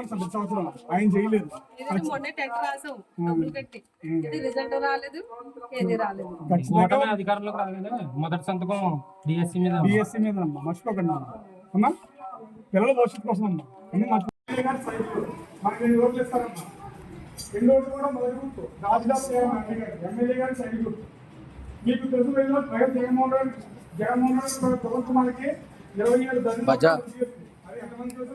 ప్రతి సంవత్సరం ఆయన చేయలేదు. రాలేదు రాగానే మొదటి సంతకం డిఎస్సి మీద బిఎస్సీ మీద అమ్మా. మర్చిపోకండి అమ్మా. పిల్లల భవిష్యత్తు కోసం అమ్మా. అన్ని మర్చిపోయి మనకి ఎన్ని ఓట్లు ఇస్తారమ్మా? రెండు ఓట్లు కూడా మొదటి గుర్తు. రాజధాని ఎమ్మెల్యే గారు ఎమ్మెల్యే గారి సైడ్ గుర్తు. మీకు తెలుసు వెళ్ళిన వైఎస్ జగన్మోహన్ రెడ్డి జగన్మోహన్ రెడ్డి ప్రభుత్వం మనకి ఇరవై ఏడు దళితులు. అది ఎంతమంది తెలుసు?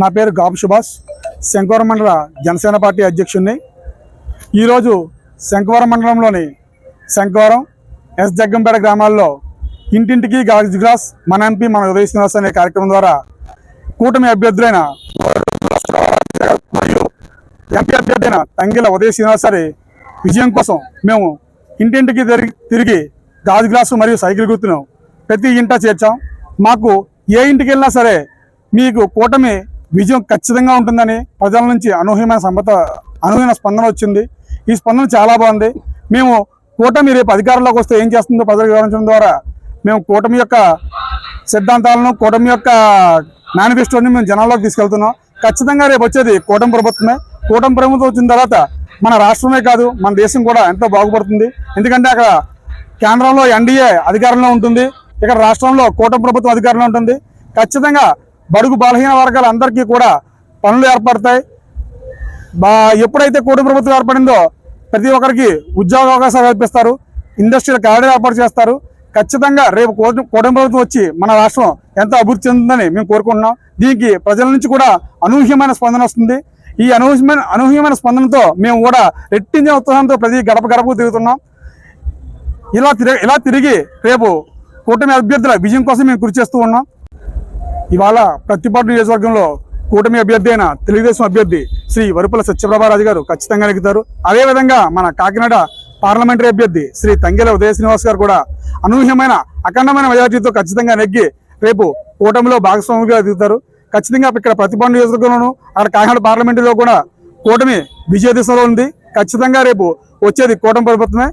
నా పేరు గాబు సుభాష్. శంకవరం మండల జనసేన పార్టీ అధ్యక్షుడిని ఈరోజు శంకవరం మండలంలోని శంకవరం ఎస్ జగ్గంపేట గ్రామాల్లో ఇంటింటికి గాజు గ్లాస్ మన ఎంపీ మన ఉదయ శ్రీనివాస్ అనే కార్యక్రమం ద్వారా కూటమి అభ్యర్థులైన మరియు ఎంపీ అభ్యర్థి అయిన తంగిల ఉదయ శ్రీనివాస్ విజయం కోసం మేము ఇంటింటికి తిరిగి తిరిగి గాజు గ్లాసు మరియు సైకిల్ గుర్తును ప్రతి ఇంట చేర్చాం. మాకు ఏ ఇంటికి వెళ్ళినా సరే మీకు కూటమి విజయం ఖచ్చితంగా ఉంటుందని ప్రజల నుంచి అనూహ్యమైన సంబత అనూహ్యమైన స్పందన వచ్చింది. ఈ స్పందన చాలా బాగుంది. మేము కూటమి రేపు అధికారంలోకి వస్తే ఏం చేస్తుందో ప్రజలకు వివరించడం ద్వారా మేము కూటమి యొక్క సిద్ధాంతాలను కూటమి యొక్క మేనిఫెస్టోని మేము జనాల్లోకి తీసుకెళ్తున్నాం. ఖచ్చితంగా రేపు వచ్చేది కూటమి ప్రభుత్వమే. కూటమి ప్రభుత్వం వచ్చిన తర్వాత మన రాష్ట్రమే కాదు మన దేశం కూడా ఎంతో బాగుపడుతుంది. ఎందుకంటే అక్కడ కేంద్రంలో ఎన్డీఏ అధికారంలో ఉంటుంది. ఇక్కడ రాష్ట్రంలో కూటమి ప్రభుత్వం అధికారంలో ఉంటుంది. ఖచ్చితంగా బడుగు బలహీన వర్గాలందరికీ కూడా పనులు ఏర్పడతాయి. బా ఎప్పుడైతే కూటమి ప్రభుత్వం ఏర్పడిందో ప్రతి ఒక్కరికి ఉద్యోగ అవకాశాలు కల్పిస్తారు. ఇండస్ట్రియల్ కారిడార్ ఏర్పాటు చేస్తారు. ఖచ్చితంగా రేపు కూటమి కూటమి ప్రభుత్వం వచ్చి మన రాష్ట్రం ఎంతో అభివృద్ధి చెందుతుందని మేము కోరుకుంటున్నాం. దీనికి ప్రజల నుంచి కూడా అనూహ్యమైన స్పందన వస్తుంది. ఈ అనూహ్యమైన అనూహ్యమైన స్పందనతో మేము కూడా రెట్టించిన ఉత్సాహంతో ప్రతి గడప గడపకు తిరుగుతున్నాం. ఇలా తిరిగి ఇలా తిరిగి రేపు కూటమి అభ్యర్థుల విజయం కోసం మేము కృషి చేస్తూ ఉన్నాం. ఇవాళ ప్రతిపాటు నియోజకవర్గంలో కూటమి అభ్యర్థి అయిన తెలుగుదేశం అభ్యర్థి శ్రీ వరుపుల సత్యప్రభారాజు గారు ఖచ్చితంగా నెగ్గుతారు అదేవిధంగా మన కాకినాడ పార్లమెంటరీ అభ్యర్థి శ్రీ తంగెల ఉదయ శ్రీనివాస్ గారు కూడా అనూహ్యమైన అఖండమైన మెజార్టీతో ఖచ్చితంగా నెగ్గి రేపు కూటమిలో భాగస్వామిగా దిగుతారు. ఖచ్చితంగా ఇక్కడ ప్రతిపాటు నియోజకవర్గంలోను అక్కడ కాకినాడ పార్లమెంటరీలో కూడా కూటమి విజయ దిశలో ఉంది. ఖచ్చితంగా రేపు వచ్చేది కూటమి ప్రభుత్వమే.